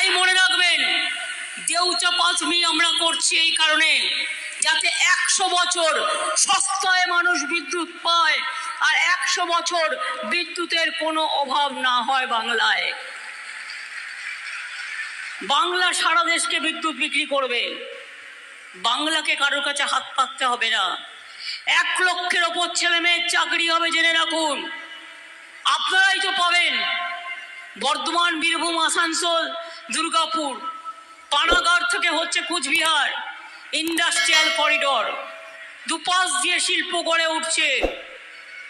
তাই মনে রাখবেন, দেউচা পাঁচমি আমরা করছি এই কারণে, যাতে একশো বছর সস্তায় মানুষ বিদ্যুৎ পায় আর একশো বছর বিদ্যুতের কোনো অভাব না হয় বাংলায়। বাংলা সারা দেশকে বিদ্যুৎ বিক্রি করবে। বাংলাকে কারোর কাছে হাত পাততে হবে না। এক লক্ষের ওপর ছেলে মেয়ের চাকরি হবে, জেনে রাখুন। আপনারাই তো পাবেন। বর্ধমান, বীরভূম, আসানসোল দুর্গাপুর, পানাগড় থেকে হচ্ছে কুচবিহার, ইন্ডাস্ট্রিয়াল করিডর। দুপাশ দিয়ে শিল্প গড়ে উঠছে।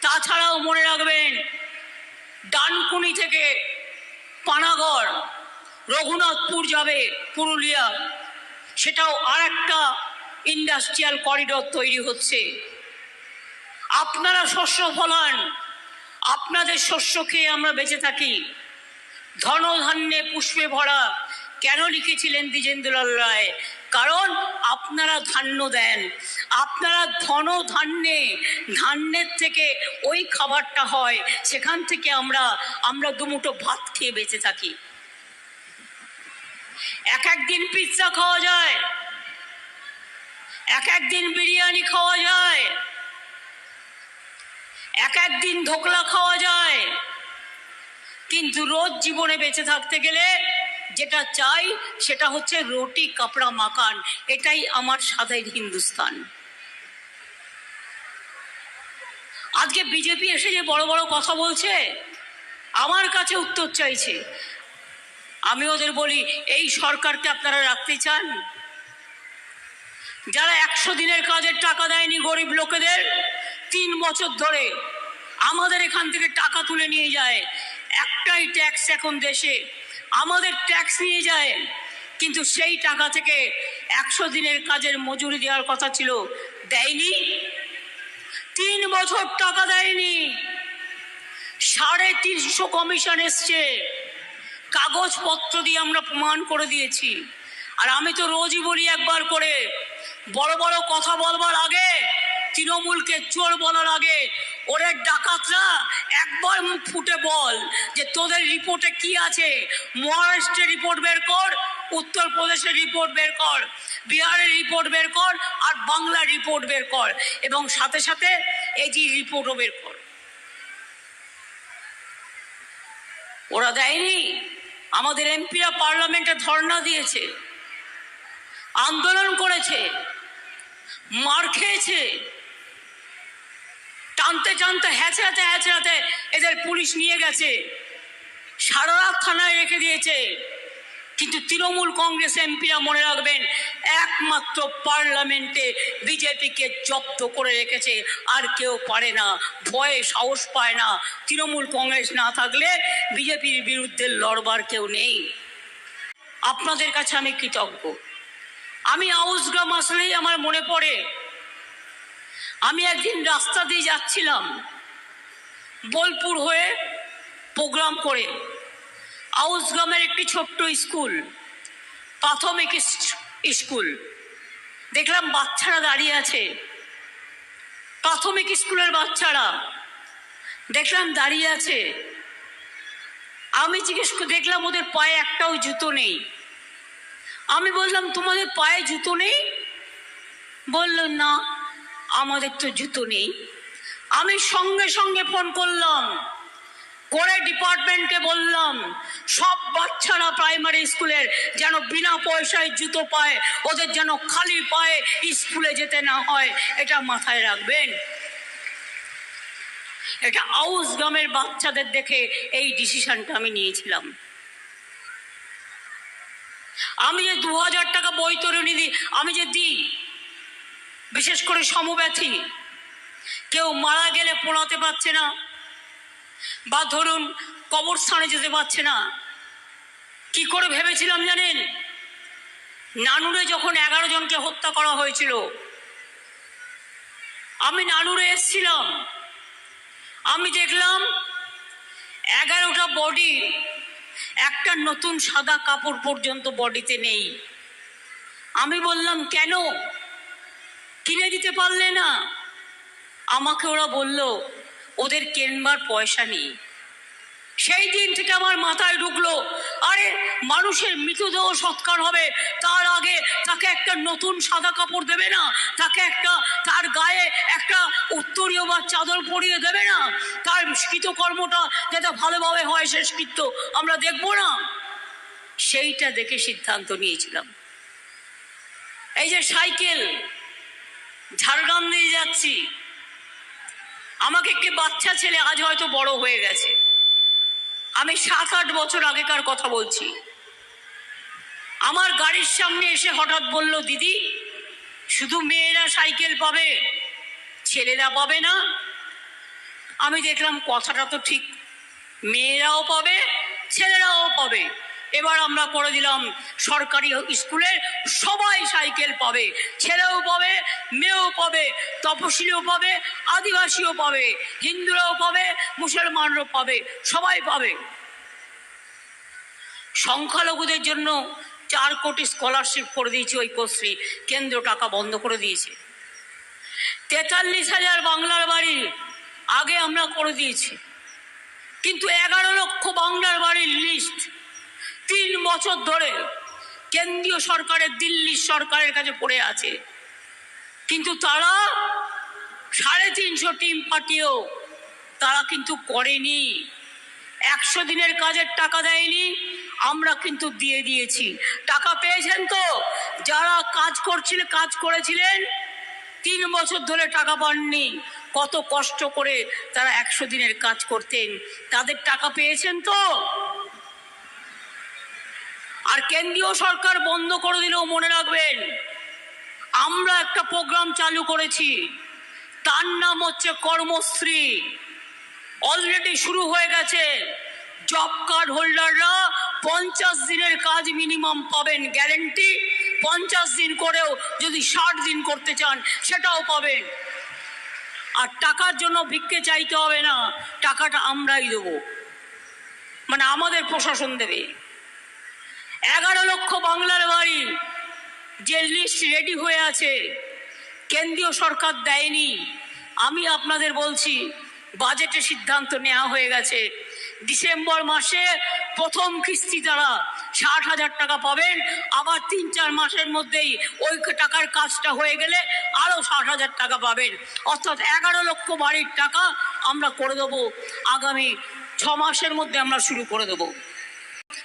তাছাড়াও মনে রাখবেন, ডানকুনি থেকে পানাগড়, রঘুনাথপুর যাবে পুরুলিয়া। সেটাও আর একটা ইন্ডাস্ট্রিয়াল করিডর তৈরি হচ্ছে। আপনারা শস্য ফলান, আপনাদের শস্য খেয়ে আমরা বেঁচে থাকি। ধনধান্যে পুষ্পে ভরা কেন লিখেছিলেন দ্বিজেন্দ্রলাল রায়? কারণ আপনারা ধান্য দেন। আপনারা ধন ধান্যে ধান্যের থেকে ওই খাবারটা হয়, সেখান থেকে আমরা আমরা দুমুঠো ভাত খেয়ে বেঁচে থাকি। এক একদিন পিৎজা খাওয়া যায়। এক একদিন বিরিয়ানি খাওয়া যায়। এক একদিন ধোকলা খাওয়া যায়। কিন্তু রোজ জীবনে বেঁচে থাকতে গেলে যেটা চাই সেটা হচ্ছে রুটি, কাপড়া মাকান এটাই আমার সাধারণ হিন্দুস্তান। আজকে বিজেপি এসে যে বড় বড় কথা বলছে, আমার কাছে উত্তর চাইছে। আমি ওদের বলি, এই সরকারকে আপনারা রাখতে চান? যারা একশো দিনের কাজের টাকা দেয়নি গরিব লোকেদের, তিন বছর ধরে আমাদের এখান থেকে টাকা তুলে নিয়ে যায়। একটাই ট্যাক্স এখন দেশে। আমাদের ট্যাক্স নিয়ে যায়, কিন্তু সেই টাকা থেকে একশো দিনের কাজের মজুরি দেওয়ার কথা ছিল, দেয়নি। তিন বছর টাকা দেয়নি। সাড়ে তিনশো কমিশন এসছে। কাগজপত্র দিয়ে আমরা প্রমাণ করে দিয়েছি। আর আমি তো রোজই বলি একবার করে, বড় বড় কথা বলবার আগে তৃণমূলকে চোর বলার আগে ওদের ডাকাতরা একবার মুখ ফুটে বল যে তোদের রিপোর্টে কি আছে। মহারাষ্ট্রের রিপোর্ট বের কর, উত্তরপ্রদেশের রিপোর্ট বের কর, বিহারের রিপোর্ট বের কর আর বাংলার রিপোর্ট বের কর এবং সাথে সাথে এজি রিপোর্টও বের কর। ওরা দেয়নি। আমাদের এমপিরা পার্লামেন্টে ধর্ণা দিয়েছে, আন্দোলন করেছে, মার খেয়েছে। টানতে টানতে হ্যাচড়াতে হ্যাচড়াতে এদের পুলিশ নিয়ে গেছে। সারা রাত থানায় রেখে দিয়েছে। কিন্তু তৃণমূল কংগ্রেস এমপিরা মনে রাখবেন, একমাত্র পার্লামেন্টে বিজেপিকে জব্দ করে রেখেছে। আর কেউ পারে না, ভয়ে সাহস পায় না। তৃণমূল কংগ্রেস না থাকলে বিজেপির বিরুদ্ধে লড়বার কেউ নেই। আপনাদের কাছে আমি কৃতজ্ঞ। আমি আউসগ্রাম আসলেই আমার মনে পড়ে আমি একদিন রাস্তা দিয়ে যাচ্ছিলাম, বোলপুর হয়ে প্রোগ্রাম করে। আউসগ্রামের একটি ছোট্ট স্কুল, প্রাথমিক স্কুল। দেখলাম বাচ্চারা দাঁড়িয়ে আছে। প্রাথমিক স্কুলের বাচ্চারা দেখলাম দাঁড়িয়ে আছে। আমি জিজ্ঞেস দেখলাম ওদের পায়ে একটাও জুতো নেই। আমি বললাম, তোমাদের পায়ে জুতো নেই? বলল, না। আমাদের তো জুতো নেই। আমি সঙ্গে সঙ্গে ফোন করলাম। করে ডিপার্টমেন্টে বললাম, সব বাচ্চারা প্রাইমারি স্কুলের যেন বিনা পয়সায় জুতো পায়, ওদের যেন খালি পায়ে স্কুলে যেতে না হয়, এটা মাথায় রাখবেন। এটা আউস গ্রামের বাচ্চাদের দেখে এই ডিসিশনটা আমি নিয়েছিলাম। আমি যে দু হাজার টাকা বৈতরণী দিই আমি যে দিই বিশেষ করে সমব্যথী। কেউ মারা গেলে পোড়াতে পারছে না, বা ধরুন কবরস্থানে যেতে পারছে না। কি করে ভেবেছিলাম জানেন? নানুরে যখন এগারো জনকে হত্যা করা হয়েছিল, আমি নানুরে এসছিলাম। আমি দেখলাম এগারোটা বডি, একটা নতুন সাদা কাপড় পর্যন্ত বডিতে নেই। আমি বললাম, কেন? কিনে দিতে পারলে না। আমাকে ওরা বলল, ওদের কেনবার পয়সা নেই। সেই দিন থেকে আমার মাথায় ঢুকলো, আরে, মানুষের মৃতদেহ সৎকার হবে। তার আগে তাকে একটা নতুন সাদা কাপড় দেবে না। তাকে একটা, তার গায়ে একটা উত্তরীয় বা চাদর পরিয়ে দেবে না। তার কৃতকর্মটা যাতে ভালোভাবে হয় শেষকৃত্য আমরা দেখব না। সেইটা দেখে সিদ্ধান্ত নিয়েছিলাম। এই যে সাইকেল ঝাড়গ্রাম দিয়ে যাচ্ছি। আমাকে একটি বাচ্চা ছেলে আজ হয়তো বড় হয়ে গেছে। আমি সাত আট বছর আগেকার কথা বলছি। আমার গাড়ির সামনে এসে হঠাৎ বলল, দিদি, শুধু মেয়েরা সাইকেল পাবে, ছেলেরা পাবে না। আমি দেখলাম, কথাটা তো ঠিক, মেয়েরাও পাবে, ছেলেরাও পাবে। এবার আমরা করে দিলাম সরকারি স্কুলে, সবাই সাইকেল পাবে, ছেলেও পাবে, মেয়েও পাবে, তপশিলিও পাবে, আদিবাসীও পাবে, হিন্দুরাও পাবে, মুসলমানরাও পাবে, সবাই পাবে। সংখ্যালঘুদের জন্য চার কোটি স্কলারশিপ করে দিয়েছে ঐক্যশ্রী, কেন্দ্র টাকা বন্ধ করে দিয়েছে। তেতাল্লিশ হাজার বাংলার বাড়ি আগে আমরা করে দিয়েছি। কিন্তু এগারো লক্ষ বাংলার বাড়ির লিস্ট তিন বছর ধরে কেন্দ্রীয় সরকারের, দিল্লি সরকারের কাছে পড়ে আছে। কিন্তু তারা সাড়ে তিনশো টিম পাঠিয়েও তারা কিন্তু করেনি। একশো দিনের কাজের টাকা দেয়নি, আমরা কিন্তু দিয়ে দিয়েছি। টাকা পেয়েছেন তো? যারা কাজ করছিলেন কাজ করেছিলেন, তিন বছর ধরে টাকা পাননি। কত কষ্ট করে তারা একশো দিনের কাজ করতেন। তাদের টাকা পেয়েছেন তো? আর কেন্দ্রীয় সরকার বন্ধ করে দিলেও মনে রাখবেন, আমরা একটা প্রোগ্রাম চালু করেছি, তার নাম হচ্ছে কর্মশ্রী। অলরেডি শুরু হয়ে গেছে জব কার্ড হোল্ডাররা পঞ্চাশ দিনের কাজ মিনিমাম পাবেন গ্যারেন্টি পঞ্চাশ দিন করেও যদি ষাট দিন করতে চান, সেটাও পাবেন। আর টাকার জন্য ভিক্ষে চাইতে হবে না, টাকাটা আমরাই দেবো। মানে আমাদের প্রশাসন দেবে। এগারো লক্ষ বাংলার বাড়ি। যে লিস্ট রেডি হয়ে আছে, কেন্দ্রীয় সরকার দেয়নি। আমি আপনাদের বলছি বাজেটে সিদ্ধান্ত নেওয়া হয়ে গেছে। ডিসেম্বর মাসে প্রথম কিস্তি তারা ষাট হাজার টাকা পাবেন, আবার তিন চার মাসের মধ্যেই ওই টাকার কাজটা হয়ে গেলে আরও ষাট হাজার টাকা পাবেন। অর্থাৎ এগারো লক্ষ বাড়ির টাকা আমরা করে দেবো। আগামী ছ মাসের মধ্যে আমরা শুরু করে দেবো।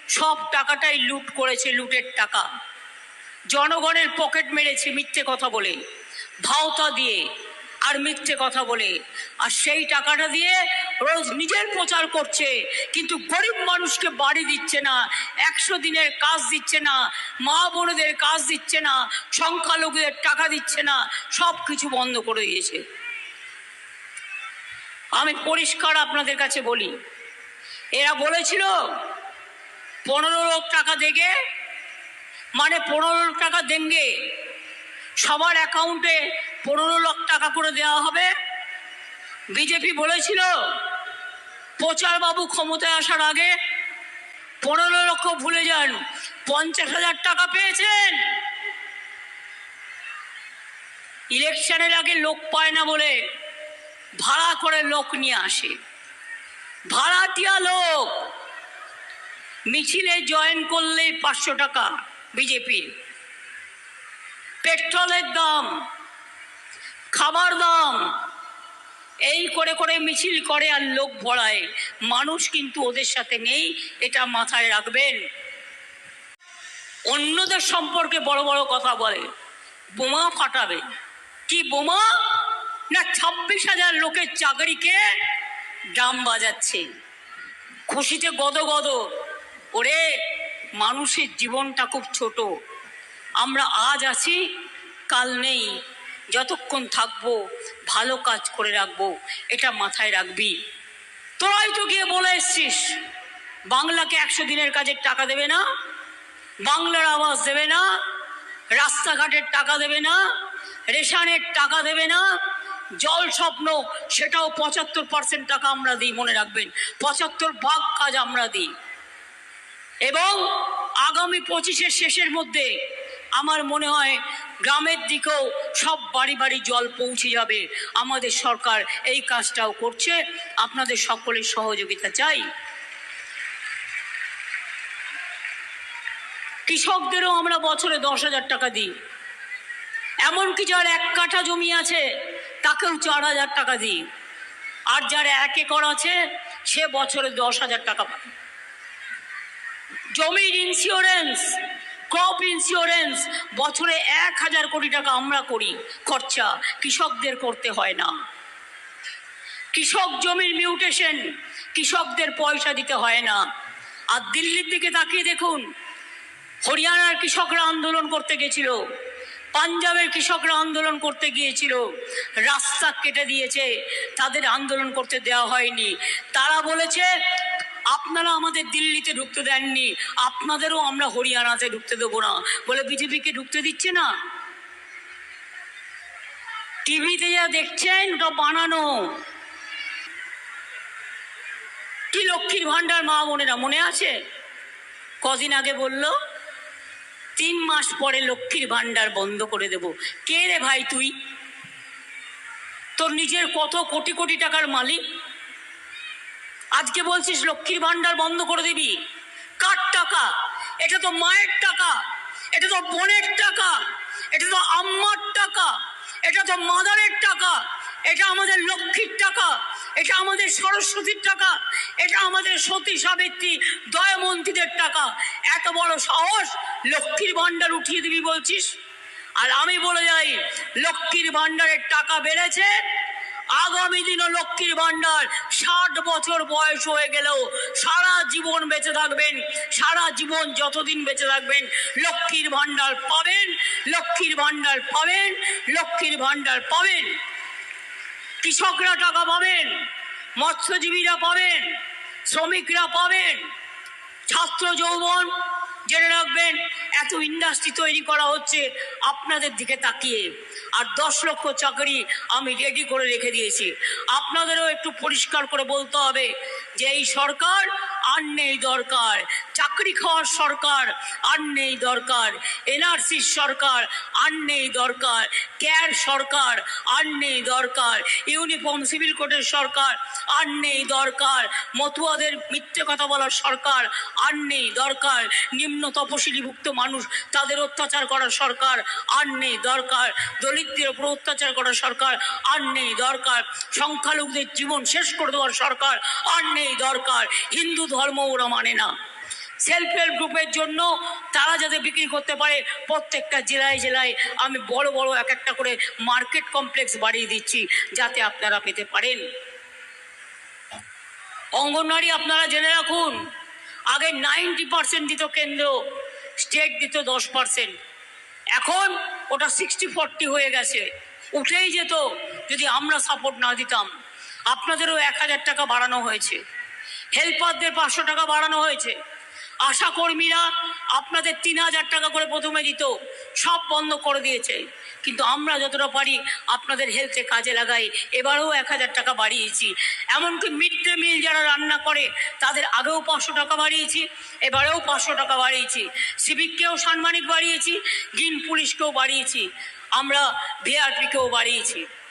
সব টাকাটাই লুট করেছে লুটের টাকা। জনগণের পকেট মেরেছে মিথ্যে কথা বলে, ভাওতা দিয়ে আর মিথ্যে কথা বলে। আর সেই টাকাটা দিয়ে রোজ নিজের প্রচার করছে, কিন্তু গরিব মানুষকে বাড়ি দিচ্ছে না, একশো দিনের কাজ দিচ্ছে না, মা বোনেদের কাজ দিচ্ছে না, সংখ্যালঘুদের টাকা দিচ্ছে না, সব কিছু বন্ধ করে দিয়েছে। আমি পরিষ্কার আপনাদের কাছে বলি, এরা বলেছিল পনেরো লাখ টাকা দেগে মানে পনেরো লাখ টাকা দেঙ্গে সবার অ্যাকাউন্টে পনেরো লাখ টাকা করে দেওয়া হবে। বিজেপি বলেছিল প্রচার বাবু ক্ষমতায় আসার আগে পনেরো লক্ষ ভুলে যান, পঞ্চাশ হাজার টাকা পেয়েছেন। ইলেকশনের আগে লোক পায় না বলে ভাড়া করে লোক নিয়ে আসে। ভাড়াটিয়া লোক মিছিলে জয়েন করলেই পাঁচশো টাকা বিজেপির পেট্রোলের দাম, খাবার দাম, এই করে করে মিছিল করে আর লোক ভরায়। মানুষ কিন্তু ওদের সাথে নেই, এটা মাথায় রাখবেন। অন্যদের সম্পর্কে বড় বড় কথা বলে, বোমা ফাটাবে। কি বোমা? না ছাব্বিশ হাজার লোকের চাকরিকে ডাম বাজাচ্ছে। খুশিতে গদ গদ ওরে, মানুষের জীবনটা খুব ছোট। আমরা আজ আছি, কাল নেই। যতক্ষণ থাকব, ভালো কাজ করে রাখব, এটা মাথায় রাখবি। তোরাই তো গিয়ে বলে এসছিস, বাংলাকে একশো দিনের কাজের টাকা দেবে না, বাংলার আওয়াজ দেবে না, রাস্তাঘাটের টাকা দেবে না, রেশনের টাকা দেবে না, জল স্বপ্ন, সেটাও পঁচাত্তর পার্সেন্ট টাকা আমরা দিই, মনে রাখবেন। পঁচাত্তর ভাগ কাজ আমরা দিই। এবং আগামী পঁচিশের শেষের মধ্যে আমার মনে হয় গ্রামের দিকেও সব বাড়ি বাড়ি জল পৌঁছে যাবে। আমাদের সরকার এই কাজটাও করছে। আপনাদের সকলের সহযোগিতা চাই। কৃষকদেরও আমরা বছরে দশ হাজার টাকা দিই। এমনকি যার এক কাঠা জমি আছে, তাকেও চার হাজার টাকা দিই। আর যার এক একর আছে, সে বছরে দশ হাজার টাকা পায়। জমির ইন্স্যুরেন্স ক্রপ ইন্স্যুরেন্স বছরে এক হাজার কোটি টাকা আমরা করি। খরচা কৃষকদের করতে হয় না। কৃষক জমির মিউটেশন কৃষকদের পয়সা দিতে হয় না। আর দিল্লির দিকে তাকিয়ে দেখুন, হরিয়ানার কৃষকরা আন্দোলন করতে গেছিল, পাঞ্জাবের কৃষকরা আন্দোলন করতে গিয়েছিল, রাস্তা কেটে দিয়েছে, তাদের আন্দোলন করতে দেওয়া হয়নি। তারা বলেছে আপনারা আমাদের দিল্লিতে ঢুকতে দেননি। আপনাদেরও আমরা হরিয়ানাতে ঢুকতে দেবো না। বলে বিজেপিকে ঢুকতে দিচ্ছে না? টিভিতে যা দেখছেন, ওটা বানানো। কি লক্ষ্মীর ভাণ্ডার মা বোনেরা, মনে আছে? কদিন আগে বলল, তিন মাস পরে লক্ষ্মীর ভাণ্ডার বন্ধ করে দেব। কে রে ভাই তুই? তোর নিজের কত কোটি কোটি টাকার মালিক? আজকে বলছিস লক্ষ্মীর ভাণ্ডার বন্ধ করে দিবি। কার টাকা? এটা তো মায়ের টাকা। এটা তো বোনের টাকা। এটা তো আম্মার টাকা। এটা তো মাদারের টাকা। এটা আমাদের লক্ষ্মীর টাকা। এটা আমাদের সরস্বতীর টাকা। এটা আমাদের সতী সাবিত্রী দয়ামন্তীদের টাকা। এত বড় সাহস লক্ষ্মীর ভাণ্ডার উঠিয়ে দিবি বলছিস? আর আমি বলে যাই, লক্ষ্মীর ভাণ্ডারের টাকা বেড়েছে আগামী দিনও লক্ষ্মীর ভাণ্ডার। ষাট বছর বয়স হয়ে গেলেও সারা জীবন বেঁচে থাকবেন, সারা জীবন যতদিন বেঁচে থাকবেন, লক্ষ্মীর ভাণ্ডার পাবেন, লক্ষ্মীর ভাণ্ডার পাবেন, লক্ষ্মীর ভাণ্ডার পাবেন। কৃষকরা টাকা পাবেন, মৎস্যজীবীরা পাবেন, শ্রমিকরা পাবেন, ছাত্র যৌবন জেনে রাখবেন, এত ইন্ডাস্ট্রি তৈরি করা হচ্ছে আপনাদের দিকে তাকিয়ে। আর দশ লক্ষ চাকরি আমি রেডি করে রেখে দিয়েছি। আপনাদেরও একটু পরিষ্কার করে বলতে হবে যে এই সরকার আর নেই দরকার। চাকরি খাওয়ার সরকার, আর নেই দরকার। এনআরসির সরকার, আর নেই দরকার। কেয়ার সরকার, আর নেই দরকার। ইউনিফর্ম, সিভিল কোডের সরকার, আর নেই দরকার। মতুয়াদের মিথ্যে কথা বলার সরকার, আর নেই দরকার। নিম্ন তপশিলিভুক্ত মানুষ, তাদের অত্যাচার করার সরকার, আর নেই দরকার। দলিতদের উপর অত্যাচার করার সরকার, আর নেই দরকার। সংখ্যালঘুদের জীবন শেষ করে দেওয়ার সরকার, আর নেই দরকার। হিন্দু ধর্ম ওরা মানে না। সেলফ হেল্প গ্রুপের জন্য তারা যাতে বিক্রি করতে পারে, প্রত্যেকটা জেলায় জেলায় আমি বড় বড় এক একটা করে মার্কেট কমপ্লেক্স বাড়িয়ে দিচ্ছি, যাতে আপনারা পেতে পারেন। অঙ্গনওয়াড়ি আপনারা জেনে রাখুন, আগে নাইনটি পার্সেন্ট দিত কেন্দ্র স্টেট দিত দশ পার্সেন্ট এখন ওটা সিক্সটি ফর্টি হয়ে গেছে। উঠেই যেত, যদি আমরা সাপোর্ট না দিতাম, আপনাদেরও এক হাজার টাকা বাড়ানো হয়েছে। হেল্পারদের পাঁচশো টাকা বাড়ানো হয়েছে। আশা কর্মীরা আপনাদের তিন হাজার টাকা করে প্রথমে দিত, সব বন্ধ করে দিয়েছে। কিন্তু আমরা যতটা পারি আপনাদের হেলথে কাজে লাগাই, এবারেও এক হাজার টাকা বাড়িয়েছি। এমনকি মিড ডে মিল যারা রান্না করে, তাদের আগেও পাঁচশো টাকা বাড়িয়েছি, এবারেও পাঁচশো টাকা বাড়িয়েছি। সিভিককেও সাম্মানিক বাড়িয়েছি, গ্রিন পুলিশকেও বাড়িয়েছি। আমরা ভিআরপিকেও বাড়িয়েছি।